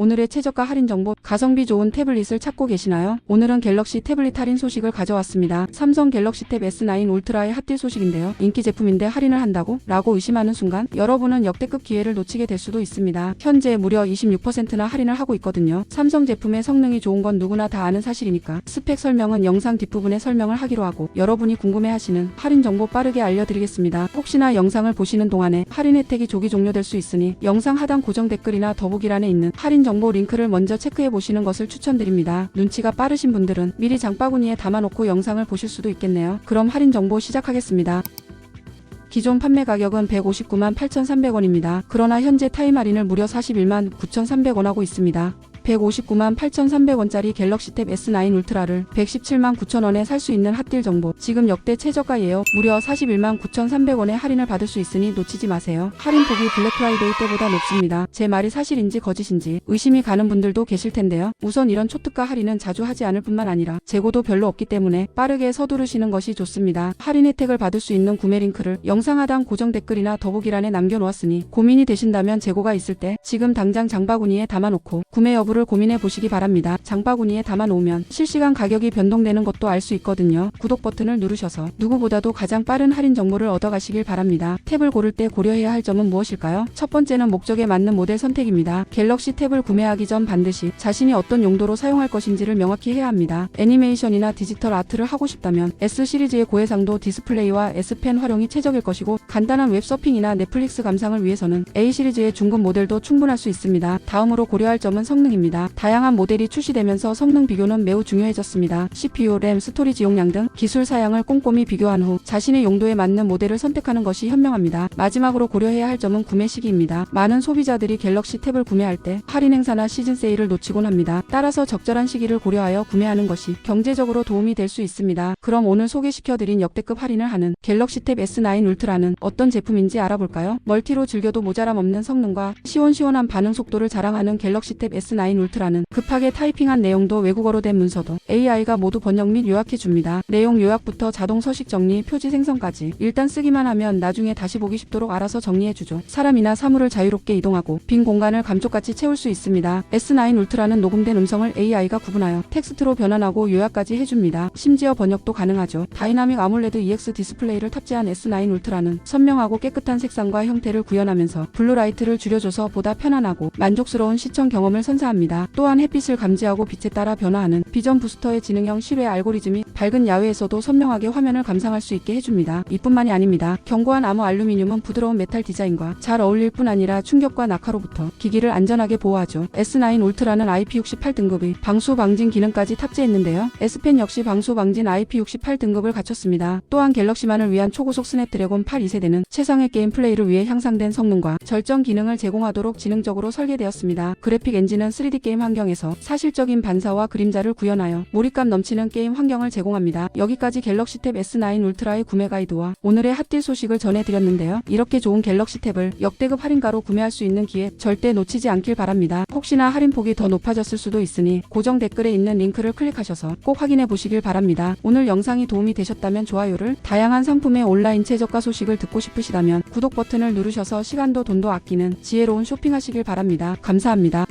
오늘의 최저가 할인 정보, 가성비 좋은 태블릿을 찾고 계시나요? 오늘은 갤럭시 태블릿 할인 소식을 가져왔습니다. 삼성 갤럭시 탭 S9 울트라의 핫딜 소식인데요. 인기 제품인데 할인을 한다고? 라고 의심하는 순간 여러분은 역대급 기회를 놓치게 될 수도 있습니다. 현재 무려 26%나 할인을 하고 있거든요. 삼성 제품의 성능이 좋은 건 누구나 다 아는 사실이니까 스펙 설명은 영상 뒷부분에 설명을 하기로 하고 여러분이 궁금해하시는 할인 정보 빠르게 알려드리겠습니다. 혹시나 영상을 보시는 동안에 할인 혜택이 조기 종료될 수 있으니 영상 하단 고정 댓글이나 더보기란에 있는 할인 정보 링크를 먼저 체크해 보시는 것을 추천드립니다. 눈치가 빠르신 분들은 미리 장바구니에 담아놓고 영상을 보실 수도 있겠네요. 그럼 할인 정보 시작하겠습니다. 기존 판매 가격은 159만 8,300원입니다. 그러나 현재 타임 할인을 무려 41만 9,300원 하고 있습니다. 159만 8,300원짜리 갤럭시 탭 S9 울트라를 117만 9천원에 살 수 있는 핫딜 정보. 지금 역대 최저가예요. 무려 41만 9,300원의 할인을 받을 수 있으니 놓치지 마세요. 할인 폭이 블랙 프라이데이 때보다 높습니다. 제 말이 사실인지 거짓인지 의심이 가는 분들도 계실 텐데요. 우선 이런 초특가 할인은 자주 하지 않을 뿐만 아니라 재고도 별로 없기 때문에 빠르게 서두르시는 것이 좋습니다. 할인 혜택을 받을 수 있는 구매 링크를 영상 하단 고정 댓글이나 더보기란에 남겨놓았으니 고민이 되신다면 재고가 있을 때 지금 당장 장바구니에 담아놓고 구매 여부를 고민해 보시기 바랍니다. 장바구니에 담아 놓으면 실시간 가격이 변동되는 것도 알 수 있거든요. 구독 버튼을 누르셔서 누구보다도 가장 빠른 할인 정보를 얻어 가시길 바랍니다. 탭을 고를 때 고려해야 할 점은 무엇일까요? 첫 번째는 목적에 맞는 모델 선택입니다. 갤럭시 탭을 구매하기 전 반드시 자신이 어떤 용도로 사용할 것인지를 명확히 해야 합니다. 애니메이션이나 디지털 아트를 하고 싶다면 S 시리즈의 고해상도 디스플레이와 S펜 활용이 최적일 것이고 간단한 웹서핑이나 넷플릭스 감상을 위해서는 A 시리즈의 중급 모델도 충분할 수 있습니다. 다음으로 고려할 점은 성능입니다. 다양한 모델이 출시되면서 성능 비교는 매우 중요해졌습니다. CPU, 램, 스토리지 용량 등 기술 사양을 꼼꼼히 비교한 후 자신의 용도에 맞는 모델을 선택하는 것이 현명합니다. 마지막으로 고려해야 할 점은 구매 시기입니다. 많은 소비자들이 갤럭시 탭을 구매할 때 할인 행사나 시즌 세일을 놓치곤 합니다. 따라서 적절한 시기를 고려하여 구매하는 것이 경제적으로 도움이 될 수 있습니다. 그럼 오늘 소개시켜드린 역대급 할인을 하는 갤럭시 탭 S9 울트라는 어떤 제품인지 알아볼까요? 멀티로 즐겨도 모자람 없는 성능과 시원시원한 반응 속도를 자랑하는 갤럭시 탭 S9 울트라는 급하게 타이핑한 내용도 외국어로 된 문서도 AI가 모두 번역 및 요약해 줍니다. 내용 요약부터 자동 서식 정리, 표지 생성까지 일단 쓰기만 하면 나중에 다시 보기 쉽도록 알아서 정리해 주죠. 사람이나 사물을 자유롭게 이동하고 빈 공간을 감쪽같이 채울 수 있습니다. S9 울트라는 녹음된 음성을 AI가 구분하여 텍스트로 변환하고 요약까지 해줍니다. 심지어 번역도 가능하죠. 다이나믹 아몰레드 EX 디스플레이를 탑재한 S9 울트라는 선명하고 깨끗한 색상과 형태를 구현하면서 블루라이트를 줄여줘서 보다 편안하고 만족스러운 시청 경험을 선사합니다. 또한 햇빛을 감지하고 빛에 따라 변화하는 비전 부스터의 지능형 실외 알고리즘이 밝은 야외에서도 선명하게 화면을 감상할 수 있게 해줍니다. 이뿐만이 아닙니다. 견고한 암호 알루미늄은 부드러운 메탈 디자인과 잘 어울릴 뿐 아니라 충격과 낙하로부터 기기를 안전하게 보호하죠. S9 울트라는 IP68 등급의 방수 방진 기능까지 탑재했는데요. S펜 역시 방수 방진 IP68 등급을 갖췄습니다. 또한 갤럭시만을 위한 초고속 스냅드래곤 8 2세대는 최상의 게임 플레이를 위해 향상된 성능과 절정 기능을 제공하도록 지능적으로 설계되었습니다. 그래픽 엔진은 3D 게임 환경에서 사실적인 반사와 그림자를 구현하여 몰입감 넘치는 게임 환경을 제공합니다. 여기까지 갤럭시 탭 S9 울트라의 구매 가이드와 오늘의 핫딜 소식을 전해드렸는데요. 이렇게 좋은 갤럭시 탭을 역대급 할인가로 구매할 수 있는 기회 절대 놓치지 않길 바랍니다. 혹시나 할인 폭이 더 높아졌을 수도 있으니 고정 댓글에 있는 링크를 클릭하셔서 꼭 확인해 보시길 바랍니다. 오늘 영상이 도움이 되셨다면 좋아요를 다양한 상품의 온라인 최저가 소식을 듣고 싶으시다면 구독 버튼을 누르셔서 시간도 돈도 아끼는 지혜로운 쇼핑하시길 바랍니다. 감사합니다.